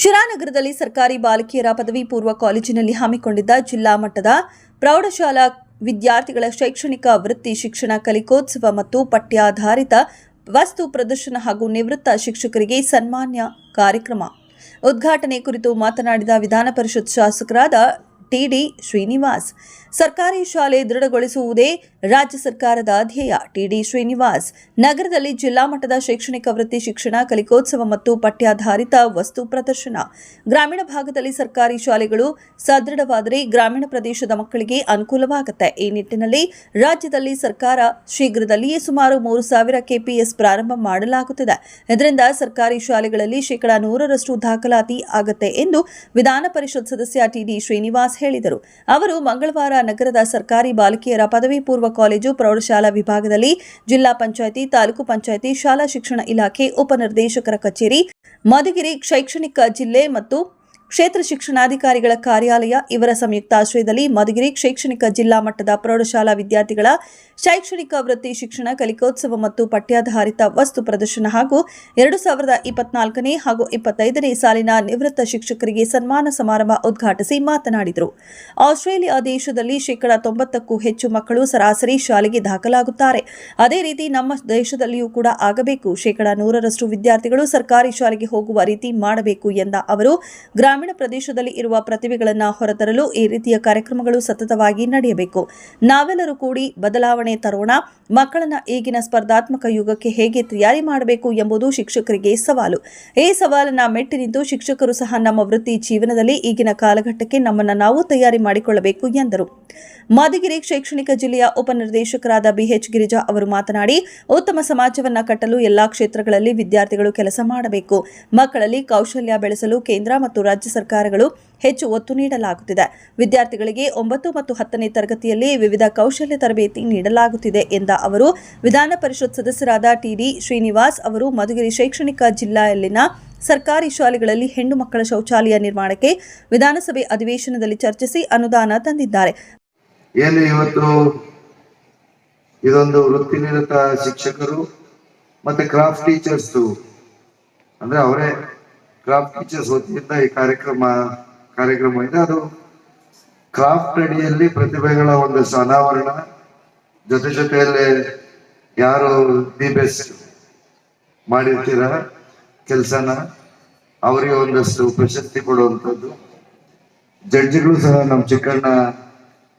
ಶಿರಾನಗರದಲ್ಲಿ ಸರ್ಕಾರಿ ಬಾಲಕಿಯರ ಪದವಿ ಪೂರ್ವ ಕಾಲೇಜಿನಲ್ಲಿ ಹಮ್ಮಿಕೊಂಡಿದ್ದ ಜಿಲ್ಲಾ ಮಟ್ಟದ ಪ್ರೌಢಶಾಲಾ ವಿದ್ಯಾರ್ಥಿಗಳ ಶೈಕ್ಷಣಿಕ ವೃತ್ತಿ ಶಿಕ್ಷಣ ಕಲಿಕೋತ್ಸವ ಮತ್ತು ಪಠ್ಯಾಧಾರಿತ ವಸ್ತು ಪ್ರದರ್ಶನ ಹಾಗೂ ನಿವೃತ್ತ ಶಿಕ್ಷಕರಿಗೆ ಸನ್ಮಾನ್ಯ ಕಾರ್ಯಕ್ರಮ. ಉದ್ಘಾಟನೆ ಕುರಿತು ಮಾತನಾಡಿದ ವಿಧಾನ ಪರಿಷತ್ ಶಾಸಕರಾದ ಟಿಡಿ ಶ್ರೀನಿವಾಸ್. ಸರ್ಕಾರಿ ಶಾಲೆ ದೃಢಗೊಳಿಸುವುದೇ ರಾಜ್ಯ ಸರ್ಕಾರದ ಧ್ಯೇಯ. ಟಿಡಿ ಶ್ರೀನಿವಾಸ್, ನಗರದಲ್ಲಿ ಜಿಲ್ಲಾ ಮಟ್ಟದ ಶೈಕ್ಷಣಿಕ ವೃತ್ತಿ ಶಿಕ್ಷಣ, ಕಲಿಕೋತ್ಸವ ಮತ್ತು ಪಠ್ಯಾಧಾರಿತ ವಸ್ತು ಪ್ರದರ್ಶನ. ಗ್ರಾಮೀಣ ಭಾಗದಲ್ಲಿ ಸರ್ಕಾರಿ ಶಾಲೆಗಳು ಸದೃಢವಾದರೆ ಗ್ರಾಮೀಣ ಪ್ರದೇಶದ ಮಕ್ಕಳಿಗೆ ಅನುಕೂಲವಾಗುತ್ತೆ. ಈ ನಿಟ್ಟಿನಲ್ಲಿ ರಾಜ್ಯದಲ್ಲಿ ಸರ್ಕಾರ ಶೀಘ್ರದಲ್ಲಿಯೇ ಸುಮಾರು ಮೂರು ಸಾವಿರ ಕೆಪಿಎಸ್ ಪ್ರಾರಂಭ ಮಾಡಲಾಗುತ್ತಿದೆ. ಇದರಿಂದ ಸರ್ಕಾರಿ ಶಾಲೆಗಳಲ್ಲಿ ಶೇಕಡಾ ನೂರರಷ್ಟು ದಾಖಲಾತಿ ಆಗತ್ತೆ ಎಂದು ವಿಧಾನ ಪರಿಷತ್ ಸದಸ್ಯ ಟಿಡಿ ಶ್ರೀನಿವಾಸ್ ಹೇಳಿದರು. ಅವರು ಮಂಗಳವಾರ ನಗರದ ಸರ್ಕಾರಿ ಬಾಲಕಿಯರ ಪದವಿ ಪೂರ್ವ ಕಾಲೇಜು, ಪ್ರೌಢಶಾಲಾ ವಿಭಾಗದಲ್ಲಿ ಜಿಲ್ಲಾ ಪಂಚಾಯಿತಿ, ತಾಲೂಕು ಪಂಚಾಯಿತಿ, ಶಾಲಾ ಶಿಕ್ಷಣ ಇಲಾಖೆ ಉಪನಿರ್ದೇಶಕರ ಕಚೇರಿ, ಮಧುಗಿರಿ ಶೈಕ್ಷಣಿಕ ಜಿಲ್ಲೆ ಮತ್ತು ಕ್ಷೇತ್ರ ಶಿಕ್ಷಣಾಧಿಕಾರಿಗಳ ಕಾರ್ಯಾಲಯ, ಇವರ ಸಂಯುಕ್ತಾಶ್ರಯದಲ್ಲಿ ಮಧುಗಿರಿ ಶೈಕ್ಷಣಿಕ ಜಿಲ್ಲಾ ಮಟ್ಟದ ಪ್ರೌಢಶಾಲಾ ವಿದ್ಯಾರ್ಥಿಗಳ ಶೈಕ್ಷಣಿಕ ವೃತ್ತಿ ಶಿಕ್ಷಣ, ಕಲಿಕೋತ್ಸವ ಮತ್ತು ಪಠ್ಯಾಧಾರಿತ ವಸ್ತು ಪ್ರದರ್ಶನ ಹಾಗೂ ಎರಡು ಸಾವಿರದ ಇಪ್ಪತ್ನಾಲ್ಕನೇ ಹಾಗೂ ಇಪ್ಪತ್ತೈದನೇ ಸಾಲಿನ ನಿವೃತ್ತ ಶಿಕ್ಷಕರಿಗೆ ಸನ್ಮಾನ ಸಮಾರಂಭ ಉದ್ಘಾಟಿಸಿ ಮಾತನಾಡಿದರು. ಆಸ್ಟ್ರೇಲಿಯಾ ದೇಶದಲ್ಲಿ ಶೇಕಡಾ ತೊಂಬತ್ತಕ್ಕೂ ಹೆಚ್ಚು ಮಕ್ಕಳು ಸರಾಸರಿ ಶಾಲೆಗೆ ದಾಖಲಾಗುತ್ತಾರೆ. ಅದೇ ರೀತಿ ನಮ್ಮ ದೇಶದಲ್ಲಿಯೂ ಕೂಡ ಆಗಬೇಕು. ಶೇಕಡಾ ನೂರರಷ್ಟು ವಿದ್ಯಾರ್ಥಿಗಳು ಸರ್ಕಾರಿ ಶಾಲೆಗೆ ಹೋಗುವ ರೀತಿ ಮಾಡಬೇಕು ಎಂದ ಅವರು, ಗ್ರಾಮೀಣ ಪ್ರದೇಶದಲ್ಲಿ ಇರುವ ಪ್ರತಿಭೆಗಳನ್ನು ಹೊರತರಲು ಈ ರೀತಿಯ ಕಾರ್ಯಕ್ರಮಗಳು ಸತತವಾಗಿ ನಡೆಯಬೇಕು. ನಾವೆಲ್ಲರೂ ಕೂಡಿ ಬದಲಾವಣೆ ತರೋಣ. ಮಕ್ಕಳನ್ನ ಈಗಿನ ಸ್ಪರ್ಧಾತ್ಮಕ ಯುಗಕ್ಕೆ ಹೇಗೆ ತಯಾರಿ ಮಾಡಬೇಕು ಎಂಬುದು ಶಿಕ್ಷಕರಿಗೆ ಸವಾಲು. ಈ ಸವಾಲನ್ನ ಮೆಟ್ಟಿ ನಿಂತು ಶಿಕ್ಷಕರು ಸಹ ನಮ್ಮ ವೃತ್ತಿ ಜೀವನದಲ್ಲಿ ಈಗಿನ ಕಾಲಘಟ್ಟಕ್ಕೆ ನಮ್ಮನ್ನು ನಾವು ತಯಾರಿ ಮಾಡಿಕೊಳ್ಳಬೇಕು ಎಂದರು. ಮಧುಗಿರಿ ಶೈಕ್ಷಣಿಕ ಜಿಲ್ಲೆಯ ಉಪನಿರ್ದೇಶಕರಾದ ಬಿಎಚ್ ಗಿರಿಜಾ ಅವರು ಮಾತನಾಡಿ, ಉತ್ತಮ ಸಮಾಜವನ್ನ ಕಟ್ಟಲು ಎಲ್ಲಾ ಕ್ಷೇತ್ರಗಳಲ್ಲಿ ವಿದ್ಯಾರ್ಥಿಗಳು ಕೆಲಸ ಮಾಡಬೇಕು. ಮಕ್ಕಳಲ್ಲಿ ಕೌಶಲ್ಯ ಬೆಳೆಸಲು ಕೇಂದ್ರ ಮತ್ತು ರಾಜ್ಯ ಸರ್ಕಾರಗಳು ಹೆಚ್ಚು ಒತ್ತು ನೀಡಲಾಗುತ್ತಿದೆ. ವಿದ್ಯಾರ್ಥಿಗಳಿಗೆ ಒಂಬತ್ತು ಮತ್ತು ಹತ್ತನೇ ತರಗತಿಯಲ್ಲಿ ವಿವಿಧ ಕೌಶಲ್ಯ ತರಬೇತಿ ನೀಡಲಾಗುತ್ತಿದೆ ಎಂದ ಅವರು, ವಿಧಾನ ಪರಿಷತ್ ಸದಸ್ಯರಾದ ಟಿಡಿ ಶ್ರೀನಿವಾಸ್ ಅವರು ಮಧುಗಿರಿ ಶೈಕ್ಷಣಿಕ ಜಿಲ್ಲೆಯಲ್ಲಿನ ಸರ್ಕಾರಿ ಶಾಲೆಗಳಲ್ಲಿ ಹೆಣ್ಣು ಮಕ್ಕಳ ಶೌಚಾಲಯ ನಿರ್ಮಾಣಕ್ಕೆ ವಿಧಾನಸಭೆ ಅಧಿವೇಶನದಲ್ಲಿ ಚರ್ಚಿಸಿ ಅನುದಾನ ತಂದಿದ್ದಾರೆ. ಏನು ಇವತ್ತು ಇದೊಂದು ವೃತ್ತಿನಿರತ ಶಿಕ್ಷಕರು ಮತ್ತೆ ಕ್ರಾಫ್ಟ್ ಟೀಚರ್ಸ್, ಅಂದ್ರೆ ಅವರೇ ಕ್ರಾಫ್ಟ್ ಟೀಚರ್ಸ್ ವತಿಯಿಂದ ಈ ಕಾರ್ಯಕ್ರಮ ಕಾರ್ಯಕ್ರಮ ಇದೆ. ಅದು ಕ್ರಾಫ್ಟ್ ಅಡಿಯಲ್ಲಿ ಪ್ರತಿಭೆಗಳ ಒಂದು ಅನಾವರಣ. ಜೊತೆ ಜೊತೆಯಲ್ಲಿ ಯಾರು ದಿ ಬೆಸ್ಟ್ ಮಾಡಿರ್ತೀರ ಕೆಲಸನ, ಅವರಿಗೆ ಒಂದಷ್ಟು ಪ್ರಶಸ್ತಿ ಕೊಡುವಂಥದ್ದು. ಜಡ್ಜಿಗಳು ಸಹ ನಮ್ಮ ಚಿಕ್ಕಣ್ಣ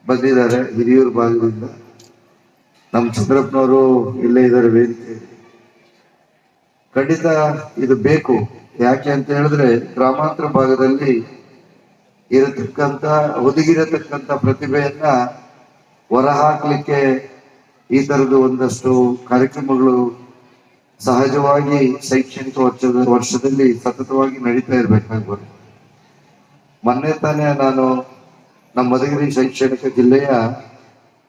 ಬಂದಿದ್ದಾರೆ, ಹಿರಿಯೂರು ಭಾಗದಿಂದ. ನಮ್ಮ ಚಂದ್ರಪ್ಪನವರು ಇಲ್ಲೇ ಇದ್ದಾರೆ ವೇದಿಕೆ. ಖಂಡಿತ ಇದು ಬೇಕು. ಯಾಕೆ ಅಂತ ಹೇಳಿದ್ರೆ ಗ್ರಾಮಾಂತರ ಭಾಗದಲ್ಲಿ ಇರತಕ್ಕಂತ ಒದಗಿರತಕ್ಕಂತ ಪ್ರತಿಭೆಯನ್ನ ಹೊರಹಾಕ್ಲಿಕ್ಕೆ ಈ ತರದ ಒಂದಷ್ಟು ಕಾರ್ಯಕ್ರಮಗಳು ಸಹಜವಾಗಿ ಶೈಕ್ಷಣಿಕ ವರ್ಷದ, ವರ್ಷದಲ್ಲಿ ಸತತವಾಗಿ ನಡೀತಾ ಇರ್ಬೇಕಾಗ್ಬೋದು. ಮೊನ್ನೆ ತಾನೇ ನಾನು ನಮ್ಮ ಮಧುಗಿರಿ ಶೈಕ್ಷಣಿಕ ಜಿಲ್ಲೆಯ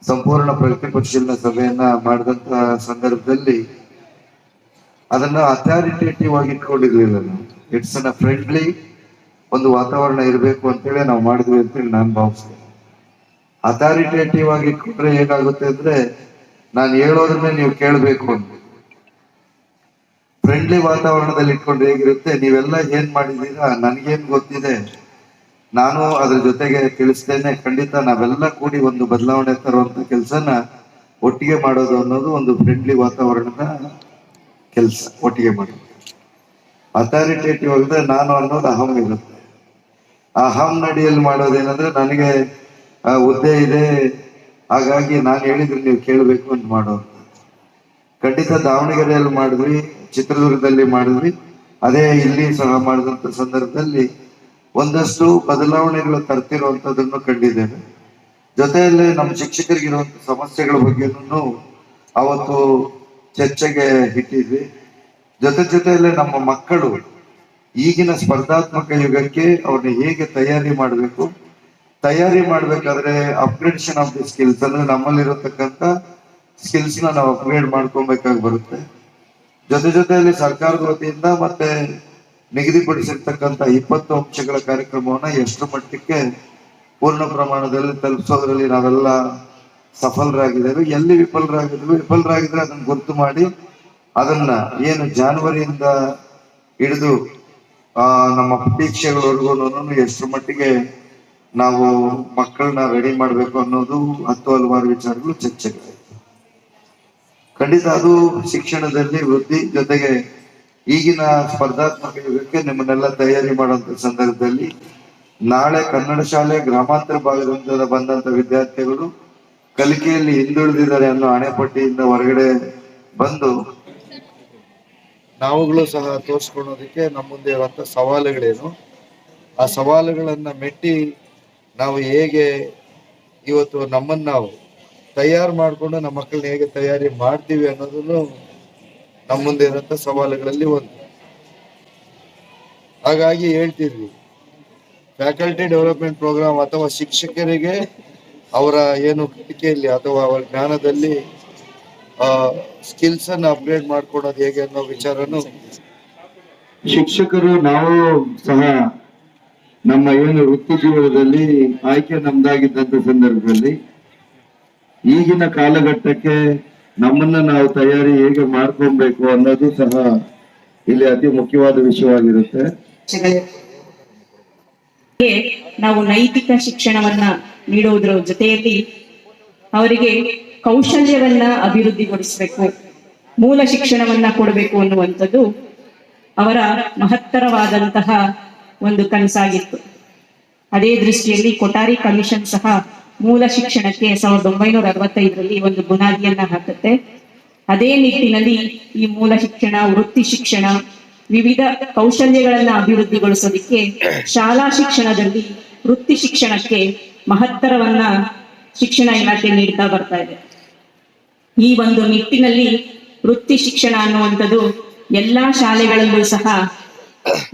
ಸಂಪೂರ್ಣ ಪ್ರಗತಿ ಪರಿಶೀಲನಾ ಸಭೆಯನ್ನ ಮಾಡಿದಂತಹ ಸಂದರ್ಭದಲ್ಲಿ ಅದನ್ನ ಅಥಾರಿಟೇಟಿವ್ ಆಗಿ ಇಟ್ಕೊಂಡಿರ್ಲಿಲ್ಲ ನಾವು ಇಟ್ಸ್ ಅನ್ ಫ್ರೆಂಡ್ಲಿ ಒಂದು ವಾತಾವರಣ ಇರಬೇಕು ಅಂತೇಳಿ ನಾವು ಮಾಡಿದ್ವಿ ಅಂತೇಳಿ ನಾನು ಭಾವಿಸ್ತೇನೆ ಅಥಾರಿಟೇಟಿವ್ ಆಗಿ ಇಟ್ಕೊಂಡ್ರೆ ಏನಾಗುತ್ತೆ ಅಂದ್ರೆ ನಾನು ಹೇಳೋದನ್ನೇ ನೀವು ಕೇಳಬೇಕು ಅಂತ. ಫ್ರೆಂಡ್ಲಿ ವಾತಾವರಣದಲ್ಲಿ ಇಟ್ಕೊಂಡ್ರೆ ಹೇಗಿರುತ್ತೆ? ನೀವೆಲ್ಲ ಏನ್ ಮಾಡಿದೀರಾ ನನ್ಗೇನ್ ಗೊತ್ತಿದೆ. ನಾನು ಅದ್ರ ಜೊತೆಗೆ ತಿಳಿಸ್ತೇನೆ. ಖಂಡಿತ ನಾವೆಲ್ಲ ಕೂಡಿ ಒಂದು ಬದಲಾವಣೆ ತರುವಂತ ಕೆಲಸನ ಒಟ್ಟಿಗೆ ಮಾಡೋದು ಅನ್ನೋದು ಒಂದು ಫ್ರೆಂಡ್ಲಿ ವಾತಾವರಣದ ಕೆಲಸ ಒಟ್ಟಿಗೆ ಮಾಡಿ. ಅಥಾರಿಟೇಟಿವ್ ಆಗಿದ್ರೆ ನಾನು ಅನ್ನೋದು ಅಹಂ ಇರುತ್ತೆ. ಆ ಅಹಂ ನಡಿಯಲ್ಲಿ ಮಾಡೋದೇನಂದ್ರೆ ನನಗೆ ಆ, ಹುದ್ದೆ ಇದೆ ಹಾಗಾಗಿ ನಾನು ಹೇಳಿದ್ರೆ ನೀವು ಕೇಳಬೇಕು ಅಂತ ಮಾಡೋದು ಖಂಡಿತ ದಾವಣಗೆರೆಯಲ್ಲಿ ಮಾಡಿದ್ವಿ ಚಿತ್ರದುರ್ಗದಲ್ಲಿ ಮಾಡಿದ್ವಿ. ಅದೇ ಇಲ್ಲಿ ಸಹ ಮಾಡಿದಂತ ಸಂದರ್ಭದಲ್ಲಿ ಒಂದಷ್ಟು ಬದಲಾವಣೆಗಳು ತರ್ತಿರುವಂಥದ್ದನ್ನು ಕಂಡಿದ್ದೇನೆ. ಜೊತೆಯಲ್ಲಿ ನಮ್ಮ ಶಿಕ್ಷಕರಿಗಿರುವಂತ ಸಮಸ್ಯೆಗಳ ಬಗ್ಗೆನೂ ಅವತ್ತು ಚರ್ಚೆಗೆ ಇಟ್ಟಿದ್ವಿ. ಜೊತೆ ಜೊತೆಯಲ್ಲೇ ನಮ್ಮ ಮಕ್ಕಳು ಈಗಿನ ಸ್ಪರ್ಧಾತ್ಮಕ ಯುಗಕ್ಕೆ ಅವ್ರನ್ನ ಹೇಗೆ ತಯಾರಿ ಮಾಡಬೇಕು? ತಯಾರಿ ಮಾಡ್ಬೇಕಾದ್ರೆ ಅಪ್ಗ್ರೇಡೇಷನ್ ಆಫ್ ದಿ ಸ್ಕಿಲ್ಸ್ ಅಂದ್ರೆ ನಮ್ಮಲ್ಲಿರತಕ್ಕಂತ ಸ್ಕಿಲ್ಸ್ನ ನಾವು ಅಪ್ಗ್ರೇಡ್ ಮಾಡ್ಕೊಬೇಕಾಗಿ ಬರುತ್ತೆ. ಜೊತೆ ಜೊತೆಯಲ್ಲಿ ಸರ್ಕಾರದ ವತಿಯಿಂದ ಮತ್ತೆ ನಿಗದಿಪಡಿಸಿರ್ತಕ್ಕಂಥ ಇಪ್ಪತ್ತು ಅಂಶಗಳ ಕಾರ್ಯಕ್ರಮವನ್ನ ಎಷ್ಟು ಮಟ್ಟಕ್ಕೆ ಪೂರ್ಣ ಪ್ರಮಾಣದಲ್ಲಿ ತಲುಪಿಸೋದ್ರಲ್ಲಿ ನಾವೆಲ್ಲ ಸಫಲರಾಗಿದ್ದೇವೆ ಎಲ್ಲಿ ವಿಫಲರಾಗಿದ್ರು ವಿಫಲರಾಗಿದ್ರೆ ಅದನ್ನ ಗೊತ್ತು ಮಾಡಿ ಅದನ್ನ ಏನು ಜಾನುವರಿಯಿಂದ ಹಿಡಿದು ಆ, ನಮ್ಮ ಪರೀಕ್ಷೆಗಳವರೆಗೂ ಎಷ್ಟರ ಮಟ್ಟಿಗೆ ನಾವು ಮಕ್ಕಳನ್ನ ರೆಡಿ ಮಾಡಬೇಕು ಅನ್ನೋದು ಹತ್ತು ಹಲವಾರು ವಿಚಾರಗಳು ಚರ್ಚೆಗಳಾಯ್ತು. ಖಂಡಿತ ಅದು ಶಿಕ್ಷಣದಲ್ಲಿ ವೃದ್ಧಿ ಜೊತೆಗೆ ಈಗಿನ ಸ್ಪರ್ಧಾತ್ಮಕ ಯುಗಕ್ಕೆ ನಿಮ್ಮನ್ನೆಲ್ಲ ತಯಾರಿ ಮಾಡುವಂತ ಸಂದರ್ಭದಲ್ಲಿ ನಾಳೆ ಕನ್ನಡ ಶಾಲೆ ಗ್ರಾಮಾಂತರ ಭಾಗದಿಂದ ಬಂದಂತ ವಿದ್ಯಾರ್ಥಿಗಳು ಕಲಿಕೆಯಲ್ಲಿ ಹಿಂದುಳಿದಿದ್ದಾರೆ ಅನ್ನೋ ಹಣೆಪಟ್ಟಿಯಿಂದ ಹೊರಗಡೆ ಬಂದು ನಾವುಗಳು ಸಹ ತೋರಿಸ್ಕೊಳೋದಕ್ಕೆ ನಮ್ಮ ಮುಂದೆ ಇರುವಂತ ಸವಾಲುಗಳೇನು? ಆ ಸವಾಲುಗಳನ್ನ ಮೆಟ್ಟಿ ನಾವು ಹೇಗೆ ಇವತ್ತು ನಮ್ಮನ್ನ ನಾವು ತಯಾರು ಮಾಡಿಕೊಂಡು ನಮ್ಮ ಮಕ್ಕಳನ್ನ ಹೇಗೆ ತಯಾರಿ ಮಾಡ್ತೀವಿ ಅನ್ನೋದನ್ನು ನಮ್ಮ ಮುಂದೆ ಇರುವಂತ ಸವಾಲುಗಳಲ್ಲಿ ಒಂದು. ಹಾಗಾಗಿ ಹೇಳ್ತಿದ್ವಿ, ಫ್ಯಾಕಲ್ಟಿ ಡೆವಲಪ್ಮೆಂಟ್ ಪ್ರೋಗ್ರಾಮ್ ಅಥವಾ ಶಿಕ್ಷಕರಿಗೆ ಅವರ ಏನು ಕಲಿಕೆಯಲ್ಲಿ ಅಥವಾ ಅವರ ಜ್ಞಾನದಲ್ಲಿ ಸ್ಕಿಲ್ಸ್ ಅನ್ನು ಅಪ್ಗ್ರೇಡ್ ಮಾಡ್ಕೊಡೋದು ಹೇಗೆ ಅನ್ನೋ ವಿಚಾರನು ಶಿಕ್ಷಕರು ನಾವು ಸಹ ನಮ್ಮ ಏನು ವೃತ್ತಿ ಜೀವನದಲ್ಲಿ ಆಯ್ಕೆ ನಮ್ದಾಗಿದ್ದಂತ ಸಂದರ್ಭದಲ್ಲಿ ಈಗಿನ ಕಾಲಘಟ್ಟಕ್ಕೆ ನಮ್ಮನ್ನ ನಾವು ತಯಾರಿ ಹೇಗೆ ಮಾಡ್ಕೊಬೇಕು ಅನ್ನೋದು ಸಹ ಇಲ್ಲಿ ಅತಿ ಮುಖ್ಯವಾದ ವಿಷಯವಾಗಿರುತ್ತೆ. ನಾವು ನೈತಿಕ ಶಿಕ್ಷಣವನ್ನ ನೀಡುವುದರ ಜೊತೆಯಲ್ಲಿ ಅವರಿಗೆ ಕೌಶಲ್ಯವನ್ನ ಅಭಿವೃದ್ಧಿಗೊಳಿಸಬೇಕು, ಮೂಲ ಶಿಕ್ಷಣವನ್ನ ಕೊಡಬೇಕು ಅನ್ನುವಂಥದ್ದು ಅವರ ಮಹತ್ತರವಾದಂತಹ ಒಂದು ಕನಸಾಗಿತ್ತು. ಅದೇ ದೃಷ್ಟಿಯಲ್ಲಿ ಕೊಠಾರಿ ಕಮಿಷನ್ ಸಹ ಮೂಲ ಶಿಕ್ಷಣಕ್ಕೆ ಸಾವಿರದ ಒಂಬೈನೂರ ಅರವತ್ತೈದರಲ್ಲಿ ಒಂದು ಬುನಾದಿಯನ್ನ ಹಾಕುತ್ತೆ. ಅದೇ ನಿಟ್ಟಿನಲ್ಲಿ ಈ ಮೂಲ ಶಿಕ್ಷಣ, ವೃತ್ತಿ ಶಿಕ್ಷಣ, ವಿವಿಧ ಕೌಶಲ್ಯಗಳನ್ನ ಅಭಿವೃದ್ಧಿಗೊಳಿಸೋದಿಕ್ಕೆ ಶಾಲಾ ಶಿಕ್ಷಣದಲ್ಲಿ ವೃತ್ತಿ ಶಿಕ್ಷಣಕ್ಕೆ ಮಹತ್ತರವನ್ನ ಶಿಕ್ಷಣ ಇಲಾಖೆ ನೀಡ್ತಾ ಬರ್ತಾ ಇದೆ. ಈ ಒಂದು ನಿಟ್ಟಿನಲ್ಲಿ ವೃತ್ತಿ ಶಿಕ್ಷಣ ಅನ್ನುವಂಥದ್ದು ಎಲ್ಲಾ ಶಾಲೆಗಳಲ್ಲೂ ಸಹ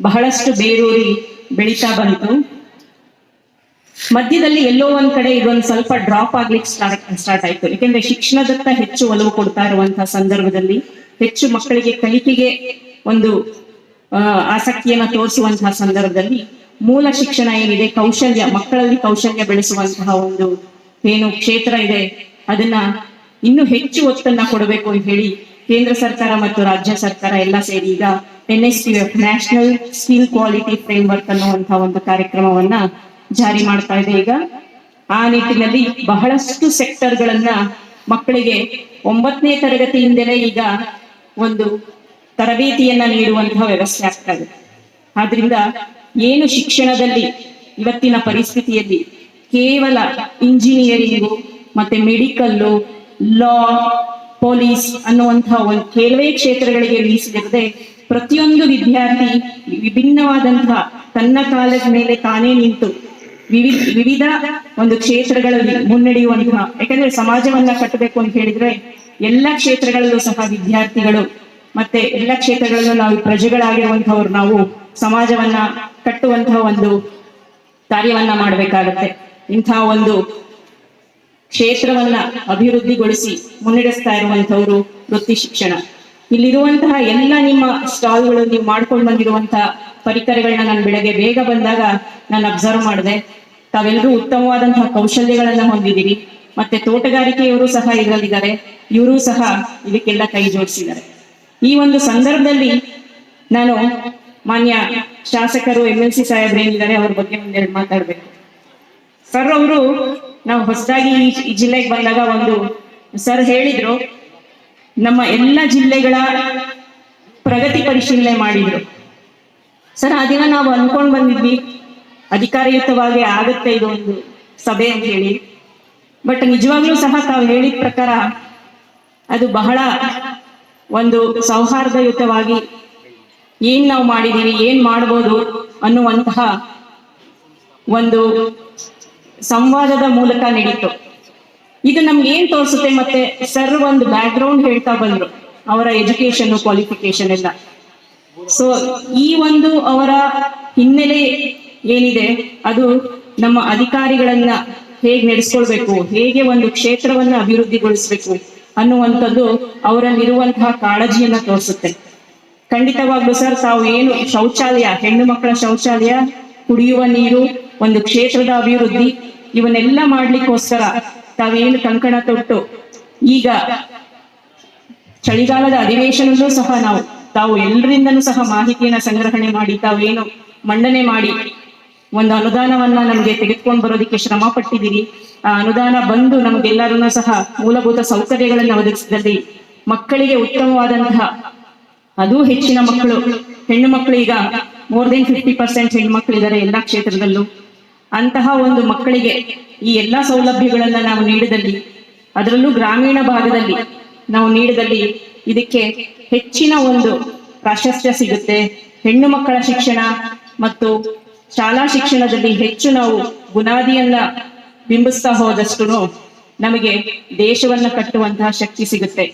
ಬಹಳಷ್ಟು ಬೇರೂರಿ ಬೆಳೀತಾ ಬಂತು. ಮಧ್ಯದಲ್ಲಿ ಎಲ್ಲೋ ಒಂದ್ ಕಡೆ ಇದೊಂದು ಸ್ವಲ್ಪ ಡ್ರಾಪ್ ಆಗ್ಲಿಕ್ಕೆ ಸ್ಟಾರ್ಟ್ ಸ್ಟಾರ್ಟ್ ಆಯ್ತು. ಯಾಕೆಂದ್ರೆ ಶಿಕ್ಷಣದತ್ತ ಹೆಚ್ಚು ಒಲವು ಕೊಡ್ತಾ ಇರುವಂತಹ ಸಂದರ್ಭದಲ್ಲಿ ಹೆಚ್ಚು ಮಕ್ಕಳಿಗೆ ಕಲಿಕೆಗೆ ಒಂದು ಆಸಕ್ತಿಯನ್ನ ತೋರಿಸುವಂತಹ ಸಂದರ್ಭದಲ್ಲಿ ಮೂಲ ಶಿಕ್ಷಣ ಏನಿದೆ, ಕೌಶಲ್ಯ, ಮಕ್ಕಳಲ್ಲಿ ಕೌಶಲ್ಯ ಬೆಳೆಸುವಂತಹ ಒಂದು ಏನು ಕ್ಷೇತ್ರ ಇದೆ, ಅದನ್ನ ಇನ್ನು ಹೆಚ್ಚು ಒತ್ತನ್ನ ಕೊಡಬೇಕು ಅಂತ ಹೇಳಿ ಕೇಂದ್ರ ಸರ್ಕಾರ ಮತ್ತು ರಾಜ್ಯ ಸರ್ಕಾರ ಎಲ್ಲ ಸೇರಿ ಈಗ N S T F national skill quality framework ಅನ್ನುವಂತಹ ಒಂದು ಕಾರ್ಯಕ್ರಮವನ್ನ ಜಾರಿ ಮಾಡ್ತಾ ಇದೆ. ಈಗ ಆ ನಿಟ್ಟಿನಲ್ಲಿ ಬಹಳಷ್ಟು ಸೆಕ್ಟರ್ ಗಳನ್ನ ಮಕ್ಕಳಿಗೆ ಒಂಬತ್ತನೇ ತರಗತಿಯಿಂದಲೇ ಈಗ ಒಂದು ತರಬೇತಿಯನ್ನ ನೀಡುವಂತಹ ವ್ಯವಸ್ಥೆ ಆಗ್ತಾ ಇದೆ. ಆದ್ರಿಂದ ಏನು ಶಿಕ್ಷಣದಲ್ಲಿ ಇವತ್ತಿನ ಪರಿಸ್ಥಿತಿಯಲ್ಲಿ ಕೇವಲ ಇಂಜಿನಿಯರಿಂಗು ಮತ್ತೆ ಮೆಡಿಕಲ್ಲು, ಲಾ, ಪೊಲೀಸ್ ಅನ್ನುವಂತಹ ಒಂದು ಕೆಲವೇ ಕ್ಷೇತ್ರಗಳಿಗೆ ಮೀಸಲಿರದೆ ಪ್ರತಿಯೊಂದು ವಿದ್ಯಾರ್ಥಿ ವಿಭಿನ್ನವಾದಂತಹ ತನ್ನ ಕಾಲದ ಮೇಲೆ ತಾನೇ ನಿಂತು ವಿವಿಧ ವಿವಿಧ ಒಂದು ಕ್ಷೇತ್ರಗಳಲ್ಲಿ ಮುನ್ನಡೆಯುವಂತಹ, ಯಾಕಂದ್ರೆ ಸಮಾಜವನ್ನ ಕಟ್ಟಬೇಕು ಅಂತ ಹೇಳಿದ್ರೆ ಎಲ್ಲ ಕ್ಷೇತ್ರಗಳಲ್ಲೂ ಸಹ ವಿದ್ಯಾರ್ಥಿಗಳು ಮತ್ತೆ ಎಲ್ಲ ಕ್ಷೇತ್ರಗಳಲ್ಲೂ ನಾವು ಪ್ರಜೆಗಳಾಗಿರುವಂತಹವ್ರು ನಾವು ಸಮಾಜವನ್ನ ಕಟ್ಟುವಂತಹ ಒಂದು ಕಾರ್ಯವನ್ನ ಮಾಡಬೇಕಾಗತ್ತೆ. ಇಂತಹ ಒಂದು ಕ್ಷೇತ್ರವನ್ನ ಅಭಿವೃದ್ಧಿಗೊಳಿಸಿ ಮುನ್ನಡೆಸ್ತಾ ಇರುವಂತವರು ವೃತ್ತಿ ಶಿಕ್ಷಣ. ಇಲ್ಲಿರುವಂತಹ ಎಲ್ಲ ನಿಮ್ಮ ಸ್ಟಾಲ್ಗಳು ನೀವು ಮಾಡ್ಕೊಂಡು ಬಂದಿರುವಂತಹ ಪರಿಕರಗಳನ್ನ ನಾನು ಬೆಳಗ್ಗೆ ಬೇಗ ಬಂದಾಗ ನಾನು ಅಬ್ಸರ್ವ್ ಮಾಡಿದೆ. ತಾವೆಲ್ಲರೂ ಉತ್ತಮವಾದಂತಹ ಕೌಶಲ್ಯಗಳನ್ನ ಹೊಂದಿದ್ದೀರಿ. ಮತ್ತೆ ತೋಟಗಾರಿಕೆಯವರು ಸಹ ಇದರಲ್ಲಿದ್ದಾರೆ. ಇವರು ಸಹ ಇದಕ್ಕೆಲ್ಲ ಕೈ ಜೋಡಿಸಿದ್ದಾರೆ. ಈ ಒಂದು ಸಂದರ್ಭದಲ್ಲಿ ನಾನು ಮಾನ್ಯ ಶಾಸಕರು ಎಂ ಎಲ್ ಸಿ ಸಾಹೇಬ್ರು ಏನಿದ್ದಾರೆ ಅವ್ರ ಬಗ್ಗೆ ಒಂದೆರಡು ಮಾತಾಡ್ಬೇಕು. ಸರ್ ಅವರು ನಾವು ಹೊಸದಾಗಿ ಈ ಜಿಲ್ಲೆಗೆ ಬಂದಾಗ ಒಂದು ಸರ್ ಹೇಳಿದ್ರು, ನಮ್ಮ ಎಲ್ಲ ಜಿಲ್ಲೆಗಳ ಪ್ರಗತಿ ಪರಿಶೀಲನೆ ಮಾಡಿದ್ರು. ಸರ್, ಆ ದಿನ ನಾವು ಅನ್ಕೊಂಡ್ ಬಂದಿದ್ವಿ, ಅಧಿಕಾರಯುತವಾಗಿ ಆಗುತ್ತೆ ಇದು ಒಂದು ಸಭೆ ಅಂತ ಹೇಳಿ. ಬಟ್ ನಿಜವಾಗ್ಲೂ ಸಹ ತಾವು ಹೇಳಿದ ಪ್ರಕಾರ ಅದು ಬಹಳ ಒಂದು ಸೌಹಾರ್ದಯುತವಾಗಿ ಏನ್ ನಾವು ಮಾಡಿದೀವಿ, ಏನ್ ಮಾಡ್ಬೋದು ಅನ್ನುವಂತಹ ಒಂದು ಸಂವಾದದ ಮೂಲಕ ನಡೀತು. ಇದು ನಮ್ಗೆ ಏನ್ ತೋರಿಸುತ್ತೆ ಮತ್ತೆ ಸರ್ ಒಂದು ಬ್ಯಾಕ್ ಗ್ರೌಂಡ್ ಹೇಳ್ತಾ ಬಂದ್ರು, ಅವರ ಎಜುಕೇಶನ್ ಕ್ವಾಲಿಫಿಕೇಶನ್ ಎಲ್ಲ. ಸೊ ಈ ಒಂದು ಅವರ ಹಿನ್ನೆಲೆ ಏನಿದೆ, ಅದು ನಮ್ಮ ಅಧಿಕಾರಿಗಳನ್ನ ಹೇಗೆ ನಡೆಸ್ಕೊಳ್ಬೇಕು, ಹೇಗೆ ಒಂದು ಕ್ಷೇತ್ರವನ್ನ ಅಭಿವೃದ್ಧಿಗೊಳಿಸ್ಬೇಕು ಅನ್ನುವಂಥದ್ದು ಅವರಲ್ಲಿರುವಂತಹ ಕಾಳಜಿಯನ್ನ ತೋರಿಸುತ್ತೆ. ಖಂಡಿತವಾಗ್ಲೂ ಸರ್, ತಾವು ಏನು ಶೌಚಾಲಯ, ಹೆಣ್ಣು ಮಕ್ಕಳ ಶೌಚಾಲಯ, ಕುಡಿಯುವ ನೀರು, ಒಂದು ಕ್ಷೇತ್ರದ ಅಭಿವೃದ್ಧಿ, ಇವನ್ನೆಲ್ಲ ಮಾಡ್ಲಿಕ್ಕೋಸ್ಕರ ತಾವೇನು ಕಂಕಣ ತೊಟ್ಟು, ಈಗ ಚಳಿಗಾಲದ ಅಧಿವೇಶನಲ್ಲೂ ಸಹ ನಾವು, ತಾವು ಎಲ್ಲರಿಂದನೂ ಸಹ ಮಾಹಿತಿಯನ್ನ ಸಂಗ್ರಹಣೆ ಮಾಡಿ, ತಾವೇನು ಮಂಡನೆ ಮಾಡಿ, ಒಂದು ಅನುದಾನವನ್ನ ನಮ್ಗೆ ತೆಗೆದುಕೊಂಡು ಬರೋದಕ್ಕೆ ಶ್ರಮ ಪಟ್ಟಿದ್ದೀರಿ. ಆ ಅನುದಾನ ಬಂದು ನಮ್ಗೆಲ್ಲರನ್ನ ಸಹ ಮೂಲಭೂತ ಸೌಕರ್ಯಗಳನ್ನ ಒದಗಿಸಿದಲ್ಲಿ ಮಕ್ಕಳಿಗೆ ಉತ್ತಮವಾದಂತಹ ಅದು ಹೆಚ್ಚಿನ ಮಕ್ಕಳು. ಹೆಣ್ಣು ಮಕ್ಕಳು ಈಗ ಮೋರ್ ದೆನ್ ಫಿಫ್ಟಿ ಪರ್ಸೆಂಟ್ ಹೆಣ್ಣು ಮಕ್ಕಳಿದ್ದಾರೆ ಎಲ್ಲಾ ಕ್ಷೇತ್ರದಲ್ಲೂ. ಅಂತಹ ಒಂದು ಮಕ್ಕಳಿಗೆ ಈ ಎಲ್ಲಾ ಸೌಲಭ್ಯಗಳನ್ನ ನಾವು ನೀಡಿದಲ್ಲಿ, ಅದರಲ್ಲೂ ಗ್ರಾಮೀಣ ಭಾಗದಲ್ಲಿ ನಾವು ನೀಡಿದಲ್ಲಿ ಇದಕ್ಕೆ ಹೆಚ್ಚಿನ ಒಂದು ಪ್ರಾಶಸ್ತ್ಯ ಸಿಗುತ್ತೆ. ಹೆಣ್ಣು ಮಕ್ಕಳ ಶಿಕ್ಷಣ ಮತ್ತು ಶಾಲಾ ಶಿಕ್ಷಣದಲ್ಲಿ ಹೆಚ್ಚು ನಾವು ಬುನಾದಿಯನ್ನ ಬಿಂಬಿಸ್ತಾ ಹೋದಷ್ಟು ನಮಗೆ ದೇಶವನ್ನ ಕಟ್ಟುವಂತಹ ಶಕ್ತಿ ಸಿಗುತ್ತೆ.